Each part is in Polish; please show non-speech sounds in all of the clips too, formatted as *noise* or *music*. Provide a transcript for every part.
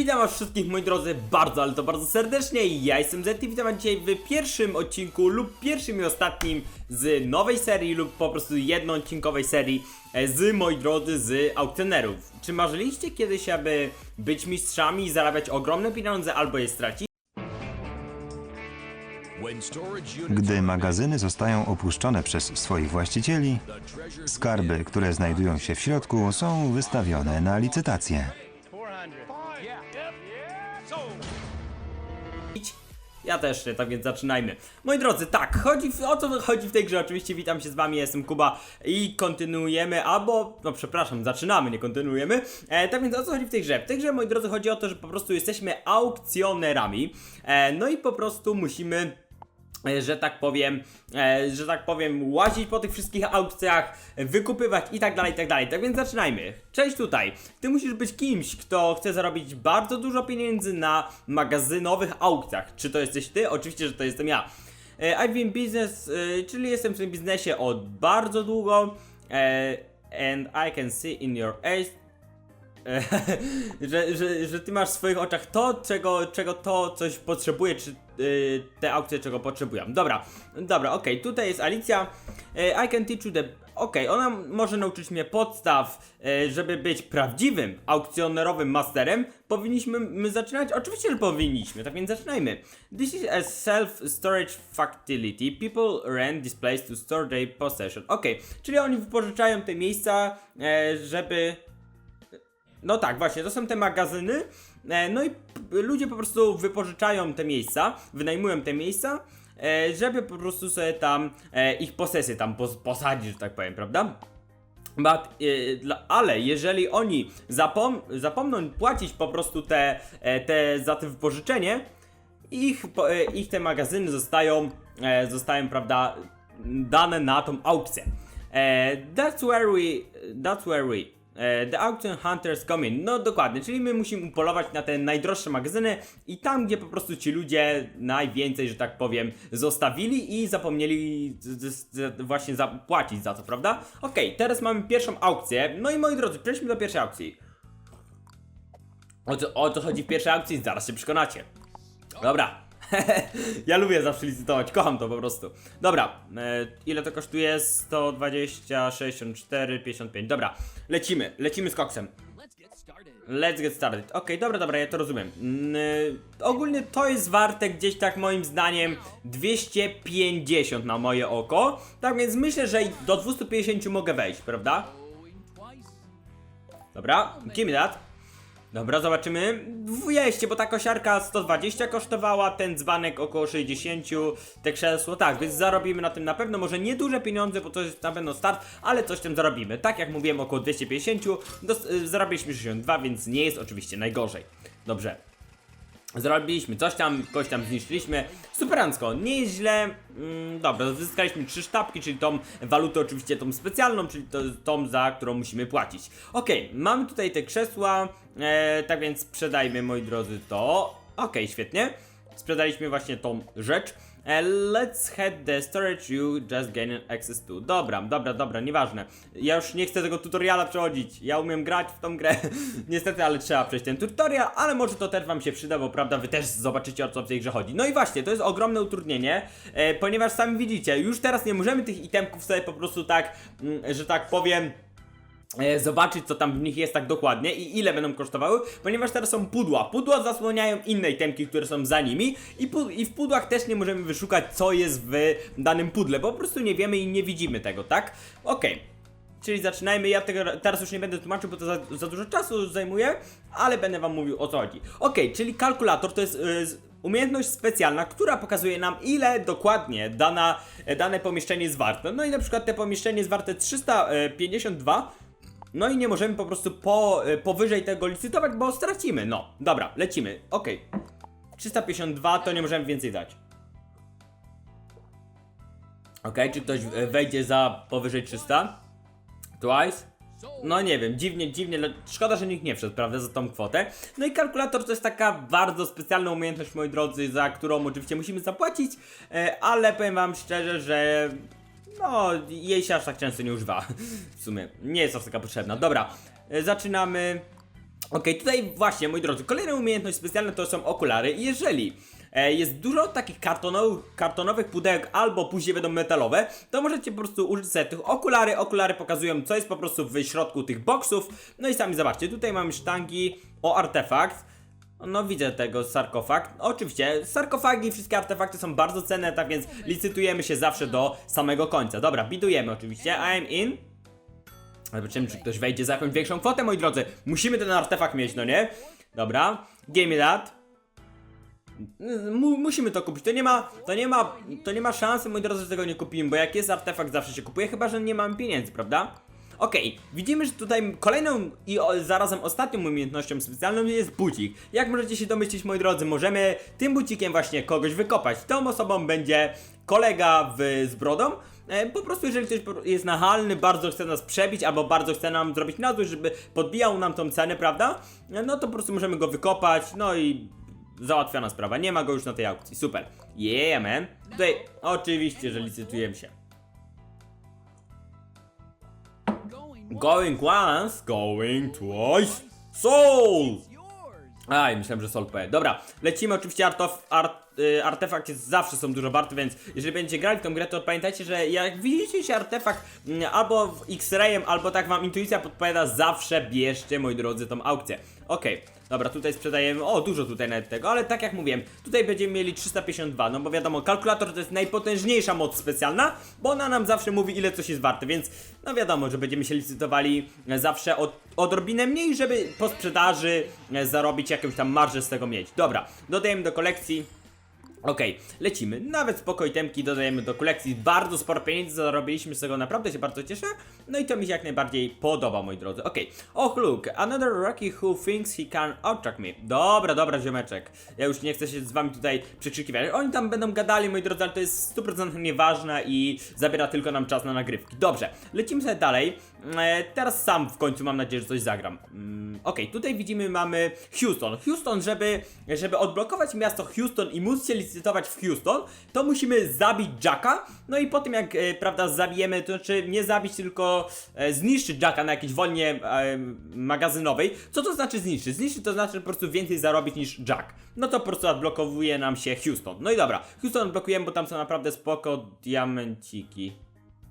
witam was wszystkich moi drodzy bardzo, ale to bardzo serdecznie. Ja jestem Zeti, witam was dzisiaj w pierwszym odcinku lub pierwszym i ostatnim z nowej serii lub po prostu jednoodcinkowej serii e, z moi drodzy z aukcjonerów. Czy marzyliście kiedyś, aby być mistrzami i zarabiać ogromne pieniądze albo je stracić? Gdy magazyny zostają opuszczone przez swoich właścicieli, skarby, które znajdują się w środku, są wystawione na licytację. Ja też nie, tak więc zaczynajmy. Moi drodzy, tak, chodzi w, o co chodzi w tej grze? Oczywiście witam się z wami, jestem Kuba i kontynuujemy, albo, no przepraszam, zaczynamy, nie kontynuujemy. E, tak więc o co chodzi w tej grze? W tej grze, moi drodzy, chodzi o to, że po prostu jesteśmy aukcjonerami, e, no i po prostu musimy że tak powiem, e, że tak powiem, łazić po tych wszystkich aukcjach, e, wykupywać i tak dalej, i tak dalej. Tak więc zaczynajmy. Cześć tutaj. Ty musisz być kimś, kto chce zarobić bardzo dużo pieniędzy na magazynowych aukcjach. Czy to jesteś ty? Oczywiście, że to jestem ja. E, I've been business, e, czyli jestem w tym biznesie od bardzo długo. E, and I can see in your eyes E, *laughs* że, że, że ty masz w swoich oczach to, czego, czego to coś potrzebuje, czy y, te aukcje czego potrzebują. Dobra, dobra, okej, tutaj jest Alicja. E, I can teach you the... Okej, ona może nauczyć mnie podstaw, e, żeby być prawdziwym aukcjonerowym masterem. Powinniśmy my zaczynać? Oczywiście, że powinniśmy, tak więc zaczynajmy. This is a self-storage facility. People rent this place to store their possession. Okej, czyli oni wypożyczają te miejsca, żeby no tak, właśnie, to są te magazyny. E, no i ludzie po prostu wypożyczają te miejsca, wynajmują te miejsca, e, żeby po prostu sobie tam e, ich posesję tam pos posadzić, że tak powiem, prawda? But, ale jeżeli oni zapom zapomną płacić po prostu te, te za to wypożyczenie, ich, ich te magazyny zostają, zostają, prawda, dane na tą aukcję. That's where we, that's where we, the auction hunters come in. No dokładnie, czyli my musimy upolować na te najdroższe magazyny i tam, gdzie po prostu ci ludzie najwięcej, że tak powiem, zostawili i zapomnieli właśnie zapłacić za to, prawda? Okej, teraz mamy pierwszą aukcję. No i moi drodzy, przejdźmy do pierwszej aukcji. O co, o co chodzi w pierwszej aukcji? Zaraz się przekonacie. Dobra. *laughs* ja lubię zawsze licytować, kocham to po prostu. Dobra, e, ile to kosztuje? 120, 64, 55. Dobra, lecimy, lecimy z koksem. Let's get started. Okej, dobra, dobra, ja to rozumiem. Mm, y, ogólnie to jest warte gdzieś tak moim zdaniem 250 na moje oko. Tak więc myślę, że do 250 mogę wejść, prawda? Dobra, give me that. Dobra, zobaczymy. 200, bo ta kosiarka 120 kosztowała, ten dzbanek około 60, te krzesło, tak, więc zarobimy na tym na pewno, może nie duże pieniądze, bo to jest na pewno start, ale coś tam zarobimy. Tak jak mówiłem, około 250, dos- y, zarobiliśmy 62, więc nie jest oczywiście najgorzej. Dobrze. Zrobiliśmy coś tam, kogoś tam zniszczyliśmy. Superancko, nie jest źle. Mm, dobra, zyskaliśmy trzy sztabki, czyli tą walutę oczywiście tą specjalną, czyli to, tą, za którą musimy płacić. Okej, mamy tutaj te krzesła, e, tak więc sprzedajmy, moi drodzy, to. Okej, świetnie. Sprzedaliśmy właśnie tą rzecz. E, let's head the storage you just gain access to. Dobra, dobra, dobra, nieważne. Ja już nie chcę tego tutoriala przechodzić. Ja umiem grać w tą grę. *laughs* Niestety, ale trzeba przejść ten tutorial, ale może to też wam się przyda, bo prawda, wy też zobaczycie o co w tej grze chodzi. No i właśnie, to jest ogromne utrudnienie, e, ponieważ sami widzicie, już teraz nie możemy tych itemków sobie po prostu tak, mm, że tak powiem zobaczyć, co tam w nich jest tak dokładnie i ile będą kosztowały, ponieważ teraz są pudła. Pudła zasłaniają inne itemki, które są za nimi i, i w pudłach też nie możemy wyszukać, co jest w danym pudle, bo po prostu nie wiemy i nie widzimy tego, tak? Okej. Czyli zaczynajmy, ja tego teraz już nie będę tłumaczył, bo to za, za dużo czasu zajmuje, ale będę wam mówił o co chodzi. Okej, czyli kalkulator to jest y, umiejętność specjalna, która pokazuje nam ile dokładnie dana, e, dane pomieszczenie jest warte. No i na przykład te pomieszczenie jest warte 352, no i nie możemy po prostu po, y, powyżej tego licytować, bo stracimy. No, dobra, lecimy. Okej. 352 to nie możemy więcej dać. Okej, czy ktoś y, wejdzie za powyżej 300? Twice? No nie wiem, dziwnie, dziwnie, szkoda, że nikt nie wszedł, prawda, za tą kwotę. No i kalkulator to jest taka bardzo specjalna umiejętność, moi drodzy, za którą oczywiście musimy zapłacić, e, ale powiem wam szczerze, że no, jej się aż tak często nie używa. *laughs* W sumie, nie jest aż taka potrzebna. Dobra, e, zaczynamy. Okej, tutaj właśnie, moi drodzy, kolejna umiejętność specjalna to są okulary. Jeżeli e, jest dużo takich kartonowych, kartonowych pudełek albo później będą metalowe, to możecie po prostu użyć sobie tych okulary. Okulary pokazują, co jest po prostu w środku tych boksów. No i sami zobaczcie, tutaj mamy sztangi o artefakt. No widzę tego sarkofag. Oczywiście, sarkofagi i wszystkie artefakty są bardzo cenne, tak więc licytujemy się zawsze do samego końca. Dobra, bidujemy oczywiście. I'm in. Zobaczymy, czy ktoś wejdzie za jakąś większą kwotę, moi drodzy. Musimy ten artefakt mieć, no nie? Dobra, give me that. Mu, musimy to kupić. To nie ma, to nie ma, to nie ma szansy, moi drodzy, że tego nie kupimy, bo jak jest artefakt, zawsze się kupuje, chyba że nie mamy pieniędzy, prawda? Okej, widzimy, że tutaj kolejną i o, zarazem ostatnią umiejętnością specjalną jest bucik. Jak możecie się domyślić, moi drodzy, możemy tym bucikiem właśnie kogoś wykopać. Tą osobą będzie kolega w, z brodą. E, po prostu jeżeli ktoś jest nachalny, bardzo chce nas przebić, albo bardzo chce nam zrobić na złość, żeby podbijał nam tą cenę, prawda? E, No to po prostu możemy go wykopać, no i załatwiona sprawa. Nie ma go już na tej aukcji. Super. Yeah, man. Tutaj oczywiście, że licytujemy się. Going once, going twice. Soul! Aj, myślałem, że Soul powie. Dobra, lecimy oczywiście artof, art, y, artefakt jest zawsze są dużo warty, więc jeżeli będziecie grali w tą grę, to pamiętajcie, że jak widzicie się artefakt mm, albo w X-rayem, albo tak wam intuicja podpowiada, zawsze bierzcie, moi drodzy, tą aukcję. Okej, dobra, tutaj sprzedajemy, o, dużo tutaj nawet tego, ale tak jak mówiłem, tutaj będziemy mieli 352, no bo wiadomo, kalkulator to jest najpotężniejsza moc specjalna, bo ona nam zawsze mówi, ile coś jest warte, więc no wiadomo, że będziemy się licytowali zawsze od, odrobinę mniej, żeby po sprzedaży e, zarobić jakąś tam marżę z tego mieć. Dobra, dodajemy do kolekcji. Okej, lecimy. Nawet spoko itemki dodajemy do kolekcji. Bardzo sporo pieniędzy zarobiliśmy z tego, naprawdę się bardzo cieszę. No i to mi się jak najbardziej podoba, moi drodzy. Okej. Och, look, another Rocky who thinks he can outtrack me. Dobra, dobra, ziomeczek. Ja już nie chcę się z wami tutaj przekrzykiwać. Oni tam będą gadali, moi drodzy, ale to jest 100% nieważne i zabiera tylko nam czas na nagrywki. Dobrze, lecimy sobie dalej. E, teraz sam w końcu mam nadzieję, że coś zagram. Mm, Okej, tutaj widzimy, mamy Houston. Houston, żeby, żeby odblokować miasto Houston i móc się w Houston, to musimy zabić Jacka. No i po tym jak, e, prawda, zabijemy, to znaczy nie zabić, tylko e, zniszczyć Jacka na jakiejś wojnie e, magazynowej. Co to znaczy zniszczyć? Zniszczyć to znaczy po prostu więcej zarobić niż Jack. No to po prostu odblokowuje nam się Houston. No i dobra, Houston odblokujemy, bo tam są naprawdę spoko diamenciki.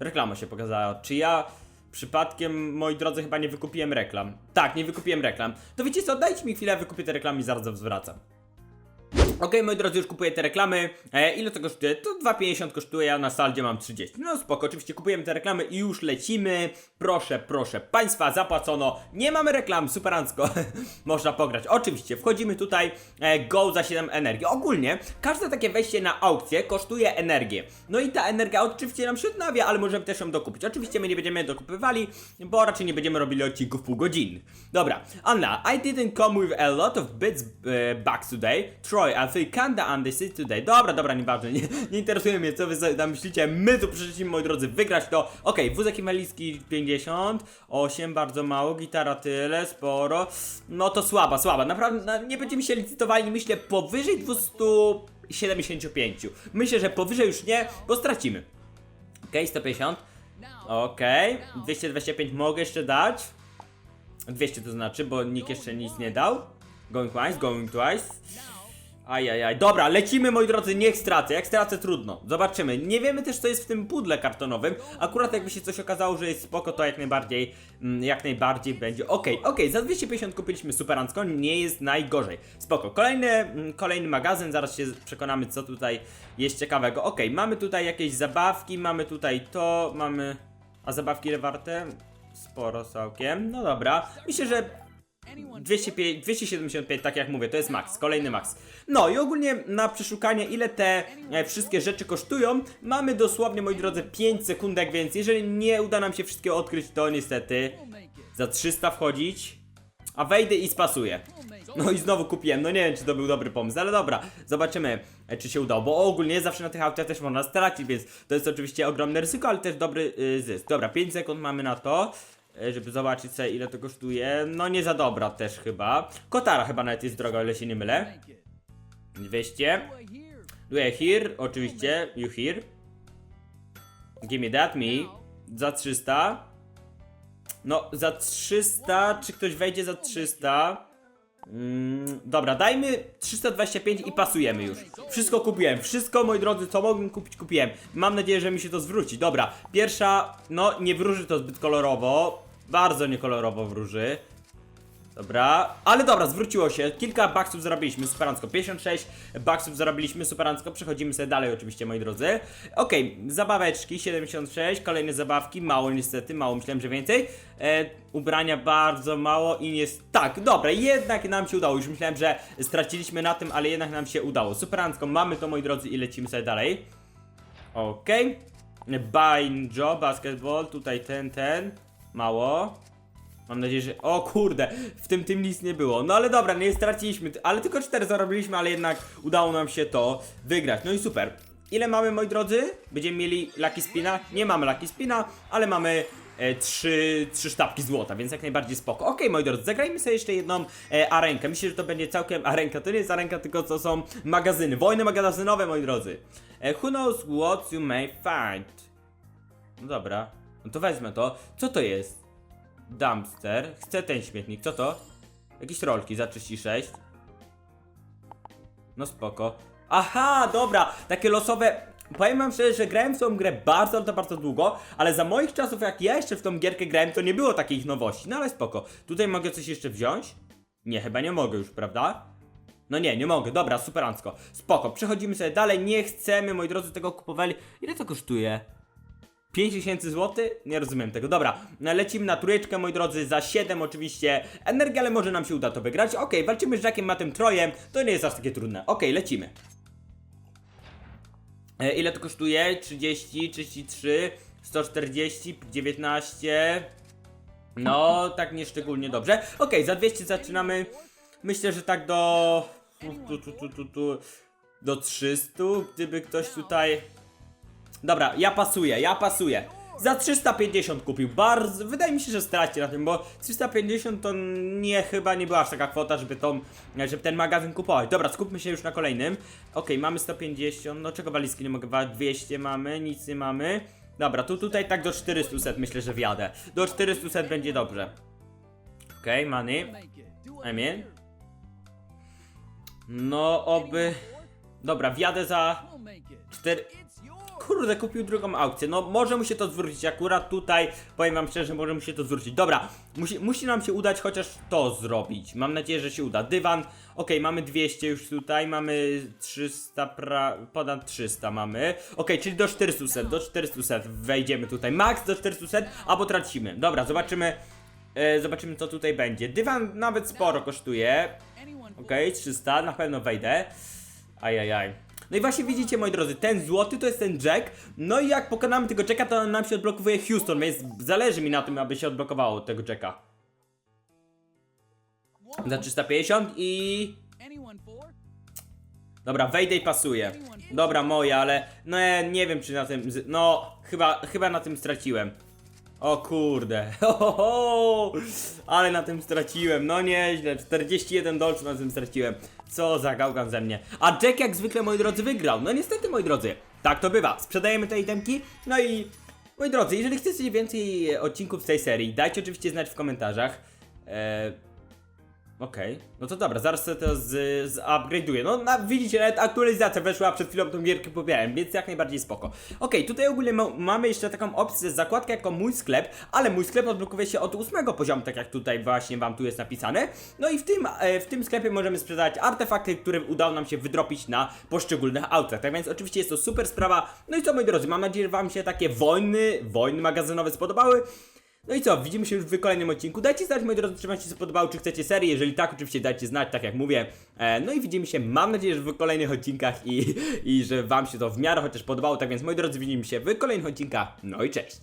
Reklama się pokazała. Czy ja przypadkiem, moi drodzy, chyba nie wykupiłem reklam? Tak, nie wykupiłem reklam. To wiecie co, dajcie mi chwilę, wykupię te reklamy i zaraz zwracam. Okej, moi drodzy, już kupuję te reklamy. E, ile to kosztuje? To 2,50 kosztuje, ja na saldzie mam 30. No spoko, oczywiście kupujemy te reklamy i już lecimy. Proszę, proszę Państwa, zapłacono. Nie mamy reklam, superancko. *laughs* Można pograć. Oczywiście, wchodzimy tutaj, e, go za 7 energii. Ogólnie, każde takie wejście na aukcję kosztuje energię. No i ta energia oczywiście nam się odnawia, ale możemy też ją dokupić. Oczywiście my nie będziemy dokupywali, bo raczej nie będziemy robili odcinków półgodzinnych. Dobra, Anna, I didn't come with a lot of bits e, back today. Troy, I feel kinda undecisive today. Dobra, dobra, nieważne, nie, nie interesuje mnie, co wy tam myślicie. My tu przyszliśmy, moi drodzy, wygrać to. Okej, wózek inwalidzki 50, 8, bardzo mało, gitara tyle, sporo. No to słaba, słaba. Naprawdę, nie będziemy się licytowali, myślę, powyżej 275. Myślę, że powyżej już nie, bo stracimy. Okej, 150. Okej, 225 mogę jeszcze dać. 200 to znaczy, bo nikt jeszcze nic nie dał. Going once, going twice. Ajajaj, dobra, lecimy moi drodzy, niech stracę, jak stracę trudno, zobaczymy, nie wiemy też co jest w tym pudle kartonowym, akurat jakby się coś okazało, że jest spoko, to jak najbardziej, mm, jak najbardziej będzie, okej, okej, za 250 kupiliśmy superancko, nie jest najgorzej, spoko, kolejny, mm, kolejny magazyn, zaraz się przekonamy co tutaj jest ciekawego, okej, mamy tutaj jakieś zabawki, mamy tutaj to, mamy, a zabawki ile warte? Sporo całkiem, no dobra, myślę, że 205, 275, tak jak mówię, to jest max, kolejny max. No i ogólnie na przeszukanie, ile te e, wszystkie rzeczy kosztują, mamy dosłownie, moi drodzy, 5 sekundek, więc jeżeli nie uda nam się wszystkiego odkryć, to niestety za 300 wchodzić, a wejdę i spasuję. No i znowu kupiłem, no nie wiem, czy to był dobry pomysł, ale dobra, zobaczymy, e, czy się udało, bo ogólnie zawsze na tych autach też można stracić, więc to jest oczywiście ogromne ryzyko, ale też dobry y, zysk. Dobra, 5 sekund mamy na to. E, Żeby zobaczyć sobie ile to kosztuje. No nie za dobra też chyba. Kotara chyba nawet jest droga, o ile się nie mylę. 200. Do I hear? Oczywiście, you hear. Give me that, me. Za 300. No, za 300, czy ktoś wejdzie za 300? Mm, dobra, dajmy 325 i pasujemy już. Wszystko kupiłem, wszystko moi drodzy, co mogłem kupić, kupiłem. Mam nadzieję, że mi się to zwróci. Dobra, pierwsza, no nie wróży to zbyt kolorowo. Bardzo niekolorowo wróży. Dobra, ale dobra, zwróciło się. Kilka baksów zarobiliśmy, superancko. 56 baksów zarobiliśmy, superancko. Przechodzimy sobie dalej, oczywiście, moi drodzy. Okej, zabaweczki 76, kolejne zabawki, mało niestety, mało myślałem, że więcej. E, ubrania bardzo mało i jest. Tak, dobra, jednak nam się udało. Już myślałem, że straciliśmy na tym, ale jednak nam się udało. Superancko, mamy to, moi drodzy, i lecimy sobie dalej. Okej. Banjo, basketball, tutaj ten, ten. Mało. Mam nadzieję, że. O kurde, w tym tym nic nie było. No ale dobra, nie straciliśmy, ale tylko 4 zarobiliśmy, ale jednak udało nam się to wygrać. No i super. Ile mamy, moi drodzy? Będziemy mieli Lucky Spina? Nie mamy Lucky Spina, ale mamy e, trzy, trzy sztabki złota, więc jak najbardziej spoko. Okej, moi drodzy, zagrajmy sobie jeszcze jedną e, arenkę. Myślę, że to będzie całkiem *laughs* arenka. To nie jest arenka, tylko to są magazyny. Wojny magazynowe, moi drodzy. E, who knows what you may find? No dobra, no to wezmę to. Co to jest? Dumpster. Chcę ten śmietnik. Co to? Jakieś rolki za 36. No spoko. Aha, dobra. Takie losowe. Powiem wam szczerze, że grałem w tą grę bardzo, bardzo długo, ale za moich czasów, jak ja jeszcze w tą gierkę grałem, to nie było takich nowości. No ale spoko. Tutaj mogę coś jeszcze wziąć? Nie, chyba nie mogę już, prawda? No nie, nie mogę. Dobra, superancko. Spoko, przechodzimy sobie dalej. Nie chcemy, moi drodzy, tego kupowali. Ile to kosztuje? 5000 zł? Nie rozumiem tego. Dobra, lecimy na trójeczkę, moi drodzy, za 7 oczywiście energii, ale może nam się uda to wygrać. Okej, walczymy z Jackiem Matem Trojem, to nie jest aż takie trudne. Okej, lecimy. E, ile to kosztuje? 30, 33, 140, 19. No, tak nieszczególnie dobrze. Okej, za 200 zaczynamy. Myślę, że tak do... Tu, tu, tu, tu, tu, do 300, gdyby ktoś tutaj... Dobra, ja pasuję, ja pasuję. Za 350 kupił. Bardzo. Wydaje mi się, że straci na tym, bo 350 to nie chyba nie była aż taka kwota, żeby tą, żeby ten magazyn kupować. Dobra, skupmy się już na kolejnym. Okej, mamy 150. No czego walizki nie mogę brać? 200 mamy, nic nie mamy. Dobra, tu tutaj tak do 400 myślę, że wjadę. Do 400 będzie dobrze. Okej, money. I mean. No, oby. Dobra, wjadę za 4. Kurde, kupił drugą aukcję. No, może mu się to zwrócić. Akurat tutaj, powiem wam szczerze, może mu się to zwrócić. Dobra, musi, musi nam się udać chociaż to zrobić. Mam nadzieję, że się uda. Dywan, okej, mamy 200 już tutaj, mamy 300, pra... ponad 300 mamy. Okej, czyli do 400, do 400 wejdziemy tutaj. Max do 400, albo tracimy. Dobra, zobaczymy. E, zobaczymy co tutaj będzie. Dywan nawet sporo kosztuje. Okej, 300, na pewno wejdę. Ajajaj. No i właśnie widzicie, moi drodzy, ten złoty to jest ten Jack. No i jak pokonamy tego Jacka, to nam się odblokowuje Houston, więc zależy mi na tym, aby się odblokowało tego Jacka. Za 350 i... Dobra, wejdę i pasuje. Dobra, moja, ale... No nie wiem, czy na tym... No, chyba, chyba na tym straciłem. O kurde, *laughs* ale na tym straciłem, no nieźle, 41 dolców na tym straciłem. Co za gałgan ze mnie. A Jack jak zwykle, moi drodzy, wygrał. No niestety, moi drodzy, tak to bywa. Sprzedajemy te itemki, no i... Moi drodzy, jeżeli chcecie więcej odcinków z tej serii, dajcie oczywiście znać w komentarzach. Eee, Okej, no to dobra, zaraz sobie to z, zupgrade'uję. No na, widzicie, nawet aktualizacja weszła, przed chwilą tą gierkę pobierałem, więc jak najbardziej spoko. Okej, tutaj ogólnie ma, mamy jeszcze taką opcję, zakładkę jako mój sklep, ale mój sklep odblokuje się od ósmego poziomu, tak jak tutaj właśnie wam tu jest napisane. No i w tym, e, w tym sklepie możemy sprzedawać artefakty, które udało nam się wydropić na poszczególnych autach. Tak więc oczywiście jest to super sprawa. No i co moi drodzy, mam nadzieję, że wam się takie wojny, wojny magazynowe spodobały. No i co, widzimy się już w kolejnym odcinku. Dajcie znać, moi drodzy, czy wam się spodobało, czy chcecie serię. Jeżeli tak, oczywiście dajcie znać, tak jak mówię. E, no i widzimy się, mam nadzieję, że w kolejnych odcinkach i, i że wam się to w miarę chociaż podobało. Tak więc, moi drodzy, widzimy się w kolejnych odcinkach. No i cześć!